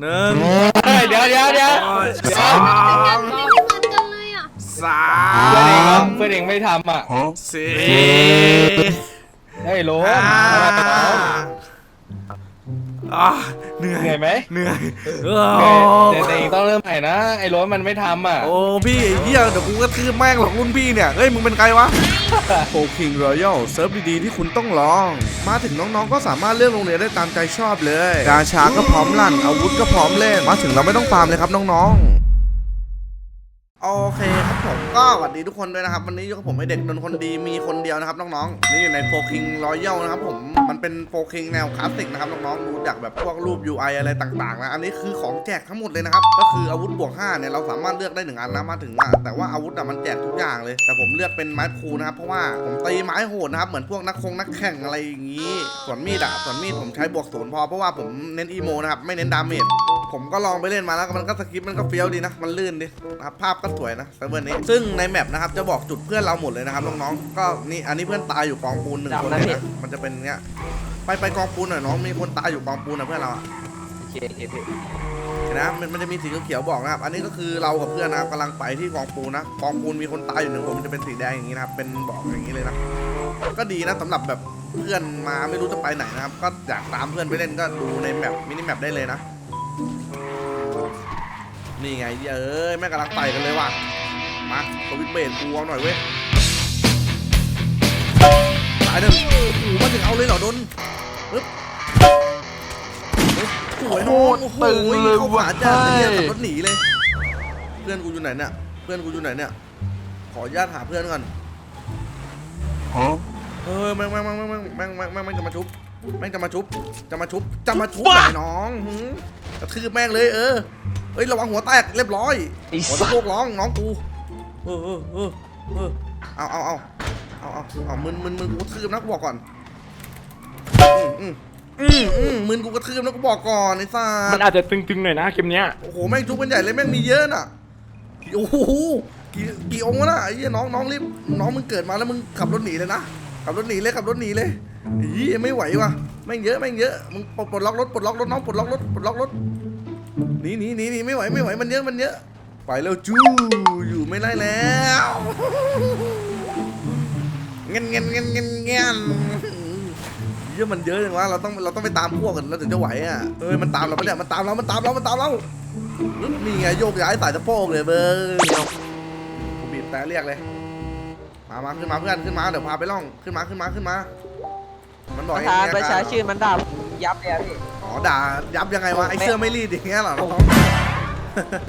หนึ่งเฮ้ยเดี๋ยวเดี๋ยวเดี๋ยวสองเหมือนกันเลยอะสาเพื่อนเองมเพื่อนเองไม่ทำอะสี่เฮ้ยโหลห้าอะ เหนื่อยเหนื่อยไหมเหนื่อยเอเดี๋ยวแต่เองต้องเริ่มใหม่นะไอ้โหลมันไม่ทำอะโอ้พี่ไอ้เฮียเดี๋ยวกูก็ทืบแม่งหรอกรุ่นพี่เนี่ยเฮ้ยมึงเป็นใครวะโฟคิงรอยัลเซิร์ฟดีๆที่คุณต้องลอง มาถึงน้องๆก็สามารถเลือกโรงเรียนได้ตามใจชอบเลยกาชาก็พร้อมลั่นอาวุธก็พร้อมเล่นมาถึงเราไม่ต้องฟาร์มเลยครับน้องๆโอเคครับ ผมก็สวัสดีทุกคนด้วยนะครับ วันนี้อยู่กับผมไอเด็กนนคนดีมีคนเดียวนะครับน้องๆนี่อยู่ในโฟคิงรอยัลนะครับผมมันเป็นโฟคิงแนวคลาสสิกนะครับน้องๆดูจากแบบพวกรูป UI อะไรต่างๆนะอันนี้คือของแจกทั้งหมดเลยนะครับก็คืออาวุธบวก5เนี่ยเราสามารถเลือกได้หนึ่งอันนะมาถึงอะแต่ว่าอาวุธอะมันแจกทุกอย่างเลย แต่ผมเลือกเป็นไม้พลูนะครับเพราะว่าผมตีไม้โหดนะครับเหมือนพวกนักคงนักแข่งอะไรอย่างนี้ส่วนมีดอะส่วนมีดผมใช้บวกศูนย์พอเพราะว่าผมเน้นอีโมนะครับไม่เน้นดาเมจผมก็ลองไปเล่นมาแล้วมันก็สคริปมันก็เฟี้ยวดีนะมันลื่นดีนะครับภาพก็สวยนะเซิร์ฟเวอร์นี้ซึ่งในแมปนะครับจะบอกจุดเพื่อนเราหมดเลยนะครับน้องๆก็นี่อันนี้เพื่อนตายอยู่กองปูนหนึ่งคนเลยนะมันจะเป็นเงี้ยไปไปกองปูนหน่อยน้องมีคนตายอยู่กองปูนนะเพื่อนเราอะโอเคโอเคพี่เห็นนะมันมันจะมีสีเขียวๆบอกนะครับ อันนี้ก็คือเรากับเพื่อนนะครับกำลังไปที่กองปูนนะกองปูนมีคนตายอยู่หนึ่งคนมันจะเป็นสีแดงอย่างนี้นะครับเป็นบอกอย่างนี้เลยนะก็ดีนะสำหรับแบบเพื่อนมาไม่รู้จะไปไหนนะครับ ก็อยากตามเพื่อนไปเล่นก็ดูในแมปมินิแมปได้เลยนะนี่ไงเอ้ยแม่งกำลังไต่กันเลยว่ะ มาสวิตช์เบรกกูเอาหน่อยเว้ยตายหนึ่งโอ้โหมาถึงเอาเลยเหรอโดนปึ๊บเฮ้ยสวยน้องโอ้โหเข้าขวาจ้าเนี่ยขับรถหนีเลย เพื่อนกูอยู่ไหนเนี่ยเพื่อนกูอยู่ไหนเนี่ยขออนุญาตหาเพื่อนก่อนเออแม่งแม่งแม่งแม่งแม่งแม่งแม่งแม่งจะมาชุบแม่งจะมาชุบ จะมาชุบ จะมาชุบไหนน้องหือกระทืบแม่งเลยเออเฮ้ยระวังหัวแตกเรียบร้อยหัวตะโพกร้องน้องกู เออเออเออเออเอาเอาเอาเอาเอาเอามึนมึนมึนกูกระทืบนะกูบอกก่อนอืมอืมอืมอืมมึนกูกระทืบนะกูบอกก่อนไอ้ซ่ามันอาจจะตึงๆหน่อยนะเกมเนี้ยโอ้โหแม่งชุบเป็นใหญ่เลยแม่งมีเยอะน่ะโอ้โหกี่กี่องค์วะน่ะไอ้เหี้ยน้องน้องรีบน้องมึงเกิดมาแล้วมึงขับรถหนีเลยนะขับรถหนีเลยขับรถหนีเลยไอ้เหี้ยไม่ไหวว่ะแม่งเยอะแม่งเยอะมึงปลดปลดล็อกรถปลดล็อกรถน้องปลดล็อกรถปลดล็อกรถหนีหนีหนีหนีไม่ไหวไม่ไหวมันเยอะมันเยอะ ไปแล้วจู้อยู่ไม่ได้แล้วเงี้ยเงี้ยเงี้ยเงี้ยเงี้ยเยอะมันเยอะจังวะเราต้องเราต้องไปตามพวกกันเราถึงจะไหวอะเอ้ยมันตามเราปะเนี่ยมันตามเรา มันตามเรามันตามเรานี่ไงโยกย้ายสายสะโพกเลยเบอร์กูบีบแต่เรียกเลยมามาขึ้นมาเพื่อนขึ้นมาเดี๋ยวพาไปล่องขึ้นมาขึ้นมาขึ้นมา มันบอกปอระย่างธานเงี้ยประชาชื่นมันด่ายับเลยอะพี่อ๋อด่ายับยังไงวะไอเสื้อไม่รีดอย่างเงี้ยเหรอน้อง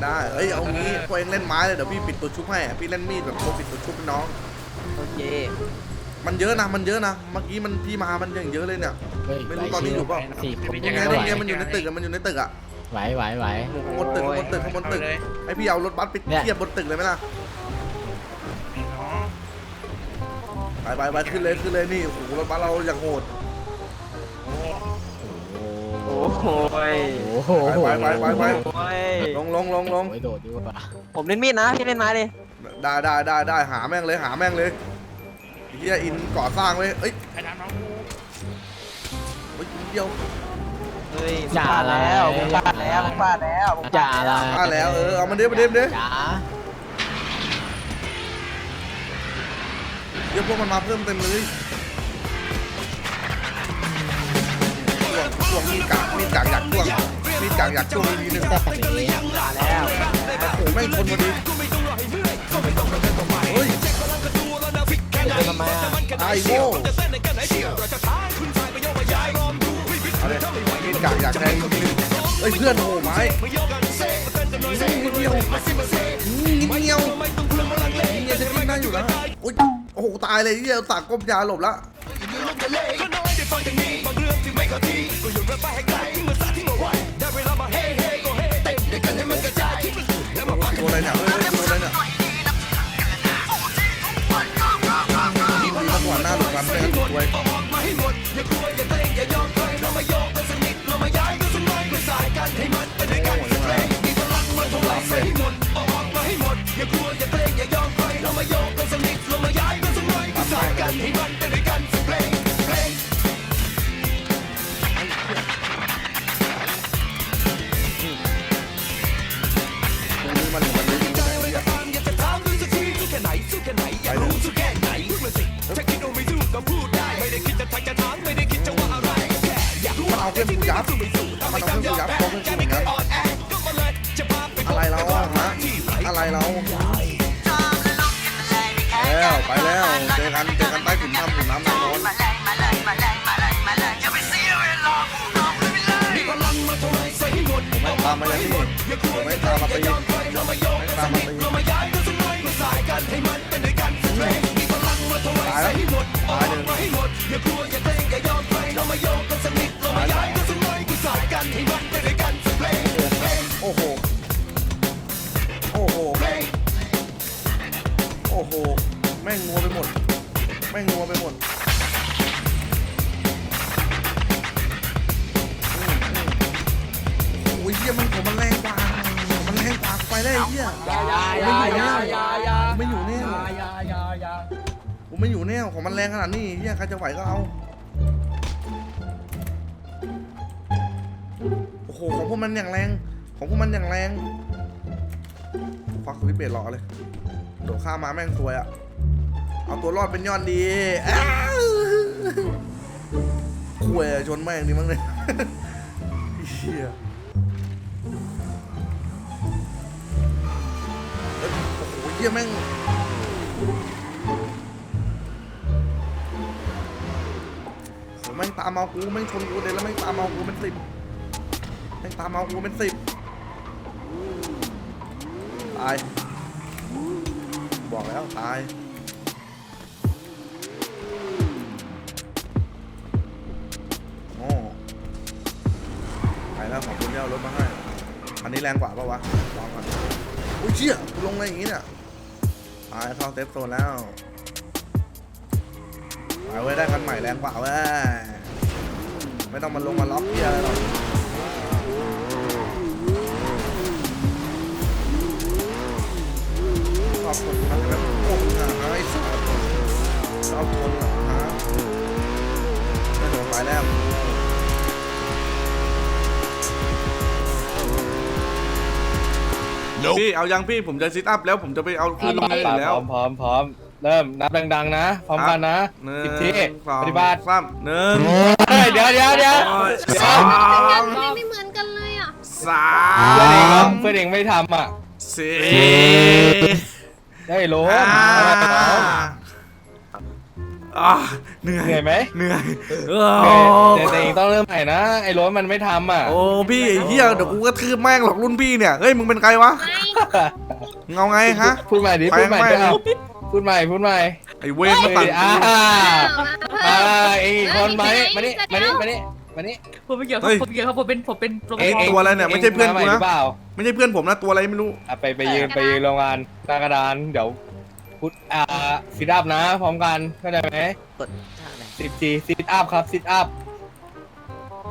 ได้เอ้ยเอางี้พวกเองเล่นไม้เลยเดี๋ยวพี่ปิดตัวชุบให้อะพี่เล่นมีดแบบโคปิดตัวชุบให้น้อง โอเคมันเยอะนะ มันเยอะนะ เมื่อกี้มันพี่มา มันอย่างเยอะเลยเนี่ย ไม่รู้ตอนนี้อยู่เปล่า สี่ผมยังไงเนี่ยมันอยู่ในตึกอะมันอยู่ในตึกอะไหวไหวไหวข้างบนตึกข้างบนตึกข้างบนตึกให้พี่เอารถบัสไปเนี่ยเทียบบนตึกเลยไหมล่ะ ไปไปไปขึ้นเลยขึ้นเลยนี่ โอ้โหรถบัสเราอย่างโหด โอ้โหยโอ้โหไปไปไปไปโอ้ยลงลงลงลงโอ้ยโดดดีกว่าผมเล่นมีดนะพี่เล่นไม้เลยได้ได้ได้ได้หาแม่งเลยหาแม่งเลยเฮียอินก่อสร้างไว้เอ้ยเฮ้ยเดียวเฮ้ยผมพลาแล้วผมพลาดแล้วผมพลาดแล้วจ่าลาดอะไรมาแล้วเออเอามาเด้มาเด้มาเด้จ๋าเดี๋ยวพวกมันมาเพิ่มเต็มเลย มีดกากอยากช่วงทีนึงแต่แบบนี้มาแล้วโอ้โหแม่งคนพอดีเฮ้ยเป็นทำไมอะไอ้โง่เอาเลยมีดกากอยากแทงทีนึงเฮ้ยเพื่อนโอ้โหไม้นิดเดียวนิดเดียวนี่เดียวจะกินได้อยู่แล้วโอ้ยโอ้โหตายเลยที่เอาตากก้มยาหลบละ ตัวอะไรเนี่ยเฮ้ยตัวอะไรเนี่ยดีมาก่อนหน้าหลุดกันไม่งั้นถูกไว้ อยากรู้สักแค่ไหนพูดมาสิถ้าคิดว่าไม่ดูก็พูดได้ไม่ได้คิดจะทักจะถามไม่ได้คิดจะว่าอะไรแค่อยากรู้ว่าไอ้ที่ไม่สู้ไม่สู้ทำไมจำยอมแพ้ใจไม่เคยอ่อนแอก็มาเลยจะพาไปพบกับคาฮะอะไรเราแล้วไปแล้วเจอกันเจอกันใต้ขุนน้ำขุนน้ำนอนไม่ตามมาเลยที่หมดไม่ตามมาตีไม่ตามมาตี ออกมายหนึ่งตายอมใครเรามาโยกกันสักนิดเรามาย้ายกันสักหน่อ้โหโอ้โหโอ้โหแม่งงัวไปหมด แม่งงัวไปหมดอืมอืมโอ้ยเหี้ยมันผมมันแรงกว่ามันแรงกว่าไปได้ไอ้เหี้ยยายายายายาผมไม่อยู่แน่ยายายาผม ไม่อยู่แน่ของมันแรงขนาดนี้เหี้ยใครจะไหวก็เอา โอ้โห ของพวกมันอย่างแรง ของพวกมันอย่างแรงควักสวิตเบรรอเลย โดดข้ามมาแม่งสวยอะเอาตัวรอดเป็นยอดดีคุยชนแม่งดีมั้งเนี่ยเขี้ยโอ้โหเฮียแม่ง แม่งตามเอากูแม่งชนกูเดี๋ยแล้วแม่งตามเอากูเป็นสิบแม่งตามเอากูเป็นสิบตาย บอกแล้วตายโอ้ไปแล้วขอบคุณที่เอารถมาให้ อันนี้แรงกว่าปะวะลองก่อนอุ้ยเชี่ยกูลงอะไรอย่างงี้เนี่ยตายเข้าเซฟโซนแล้ว ไปเว้ยได้คันใหม่แรงกว่าเว้ยไม่ต้องมาลงมาล็อกเกียร์อะไรหรอกชอบคนนะแบบโอ้โหหาไอ้สัสชอบคนเหรอฮะไม่โดนไปแล้วพี่เอายังพี่ผมจะซิทอัพแล้วผมจะไปเอาคืนลงเลยอยู่พแล้ร้วอมพร้อมพร้อม เริ่มนับดังๆนะพร้อมกันนะหนึ่งสิบทีสองปฏิบัติสามหนึ่งเฮ้ยเดี๋ยวเดี๋ยวเดี๋ยวสองไม่ไม่เหมือนกันเลยอะสาเพื่อนเองครับมเพื่อนเองไม่ทำอะสี่ได้โหลห้าอะเหนื่อยเหนื่อยไหมเหนื่อยเอเหนื่อยแต่แต่เองต้องเริ่มใหม่นะไอ้โหลมันไม่ทำอะโอ้พี่ไอ้เหี้ยเดี๋ยวกูก็ทืบแม่งหรอกรุ่นพี่เนี่ยเฮ้ยมึงเป็นใครวะไม่เงาไงฮะพูดใหม่ดิไปพูดใหม่ไม่ด้วยเอา พูดใหม่พูดใหม่ไอ้เวรมาสั่งอ่ากูอ่าเองอีกคนมานี่มานี่มานี่มานี่มานี่ผมไม่เกี่ยวครับผมไม่เกี่ยวครับผมเป็นผมเป็นรปภ เองเองตัวอะไรเนี่ยไม่ใช่เพื่อนกูงมาใหม่หนะรือเปล่าไม่ใช่เพื่อนผมนะตัวอะไรไม่รู้อะไปไปยืนไปยืนโรงงานหน้ากระดานเดี๋ยวพุทอ่าซิทอัพนะ พร้อมกันเข้าใจไหมกดท่าไหนสิบทีซิทอัพครับซิทอัพ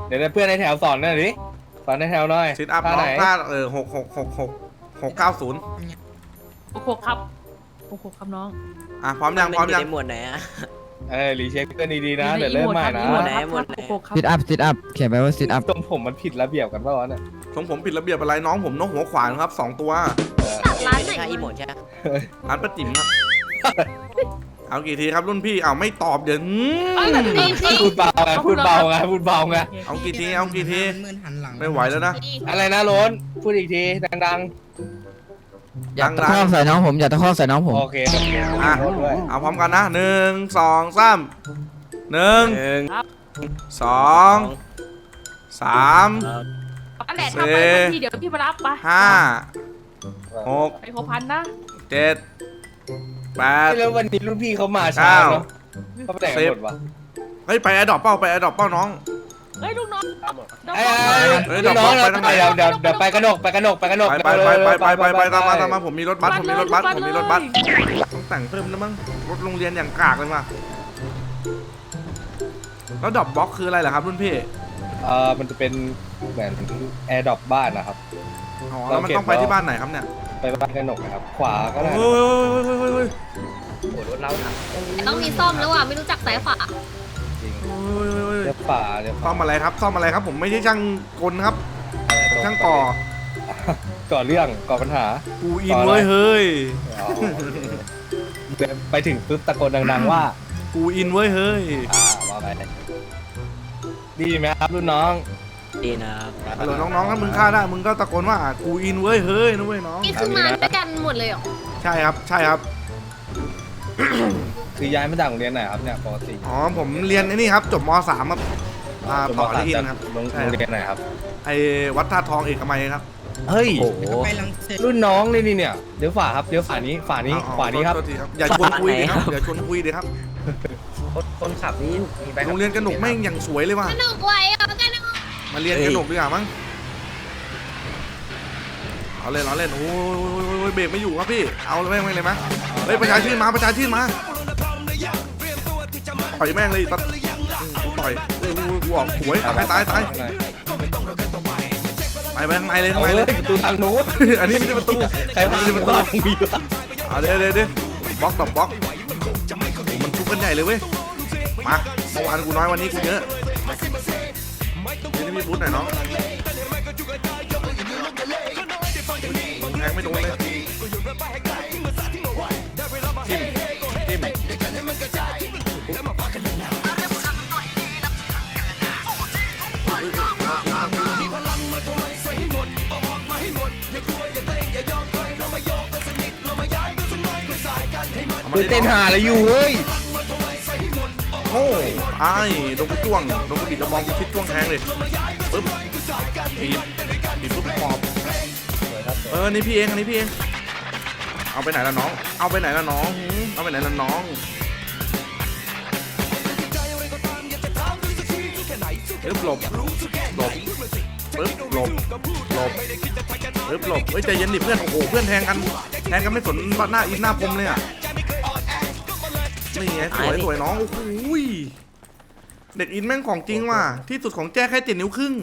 เดี๋ยวให้เพื่อนในแถวสอนหน่อยดิสอนในแถวหน่อยซิทอัพท่าน้ไหอนงท่าเออหกหกหกหกหกเก้าศูนย์โอ้โหครับ โอ้โหครับน้อง อะพร้อมยังพร้อมยังนในหมวดไหนอะ เออรีเช็คเพื่อนดีๆนะเดี๋ยวเริ่มใหม่นะหมวดไหนหมวดไหน โอ้โหครับซิทอัพซิทอัพเขียนไปว่าซิทอัพตรงผมมันผิดระเบียบกันป่าวะเนี่ยของผมผิดระเบียบอะไรน้องผมนกหัวขวานครับสองตัวเออตัดร้านไหนค่าอีโมมาดใช่ไหมร้านป้าจิ๋มครับ เอากี่ทีครับรุ่นพี่เอาไม่ตอบเดี๋ยวหืม เอาแบบนี้สิพูดเบาไงพูดเบาไงพูดเบาไงเอากี่ทีเอากี่ที ไม่ไหวแล้วนะ อะไรนะโล้นพูดอีกทีดัง อย่าตะคอกใส่น้องผมอย่าตะคอกใส่น้องผๆมโอเคโอเคอะโน้ตด้วยเอาพร้อมกันนะหนึ่งสองสามหนึ่งหนึ่งสองสามอันแหละทำไปทันทีเดี๋ยวพี่มารับไปห้าหกไปหกพันนะเจ็ดแปด แล้ววันนี้รุ่นพี่เขามาช้าเก้าเนาะเขาไปไหนกันหมดวะ เฮ้ยไปแอดดอปเป้าไปแอดดอปเป้าน้อง เฮ้ยลูกน้องน้องเอ้ยเฮ้ยลูกน้องเดี๋ยวเราไปทางไหนเดี๋ยวเดี๋ยวเดี๋ยวไปกระหนกไปกระหนกไปกระหนกไปไปไปไปไปไปไปตามมาตามมาผมมีรถบัสผมมีรถบัสผมมีรถบัสต้องแต่งเพิ่มนะมั้งรถโรงเรียนอย่างกากเลยว่ะแล้วดรอปบล็อกคืออะไรเหรอครับรุ่นพี่เออมันจะเป็นเหมือนแอร์ดรอปบ้านนะครับอ๋อแล้วมันต้องไปที่บ้านไหนครับเนี่ยไปบ้านกระหนกนะครับ ขวาก็ได้เฮ้ยเฮ้ยเฮ้ยเฮ้ยโอ้รถเราหนักต้องมีซ่อมแล้วอะไม่รู้จักสายฝาจริง เฮ้ยเฮ้ยเดี๋ยวป่าเดี๋ยวซ่อมอะไรครับซ่อมอะไรครับ ผมไม่ใช่ช่างกลครับช่างก่อก่อเรื่องก่อปัญหากูอินเว้ยเฮ้ยอ๋อเดี๋ยวไปถึงปุ๊บตะโกนดัง ๆ ว่ากูอินเว้ยเฮ้ยอ่าว่าไปดีไหมครับรุ่นน้องดดีนะฮัลโหลน้องๆถ้ามึงฆ่าได้มึงก็ตะโกนว่ากูอินเว้ยเฮ้ยนะเว้ยน้องนี่คือมาด้วยกันหมดเลยเหรอใช่ครับใช่ครับ คือย้ายมาจากโรงเรียนไหนครับเนี่ยปกติอ๋อผมเรียนไอ้นี่ครับจบม .3 ครับอ่าต่อที่อินครับโรงใช่โรงครับเรียนไหนครับ ไอ้วัดท่าทองเอกมัยครับ เฮ้ย โอ้โหรุ่นน้องนี่นี่เนี่ย เดี๋ยวฝาครับ เดี๋ยวฝานี้ฝานี้ อ๋อฝานี้ครับ โทษทีอย่าชวนคุยดิครับฝาไหนครับอย่าชวนคุยดิครับคนขับนี่มีใบขับโรงเรียนกระหนกแม่งอย่างสวยเลยว่ะสนุกไว้อะกันนะมาเรียนกระหนกดีกว่ามั้งเอาเลยเอาเล่นโอ้ยเบรกไม่อยู่ครับพี่เอาเลยแม่งเลยมั้ยเฮ้ยประชาชื่นมาประชาชื่นมา ต่อยแม่งเลยตัดอืมกูต่อยเอ้ยกูกูออกหวยตายตายตายไปไปข้างในเลยข้างเอาในเลเลยยประตูทางนู้นอันนี้ไม่ใช่ประตูใครอันพานี้ปไม่ระใช่ตูประตูทางมีวะเอาเดี๋ยวเดี๋ยวเดี๋ยวบล็อกต่อบล็อกมันทุบกันใหญ่เลยเว้ยมาเมื่อวานกูน้อยวันนี้กูเยอะนี่นี่พี่บูธหน่อยน้องแทงไม่โดนเลย มาตื่นเต้นหาอะไรอยู่เฮ้ยโอ้ไอ้โดนกูจ้วงโดนกูดิดกระบองกูคิดจ้วงแทงเลยปึ๊บทีบทีบปุ๊บปอบเออนี่พี่เองอันนี้พี่เอง เอาไปไหนละน้อง เอาไปไหนละน้อง เอาไปไหนละน้องปึ๊บหลบหลบปึ๊บหลบหลบปึ๊บหลบเฮ้ยใจเย็นดิเพื่อน โอ้โห เพื่อนแทงกัน แทงกันไม่สนหน้าอินหน้าพรมเลยอะ นี่ไงสวยสวยน้องโอ้โหยเด็กอินแม่งของจริงว่ะที่สุดของแจ้แค่เจ็ดนิ้วครึ่ง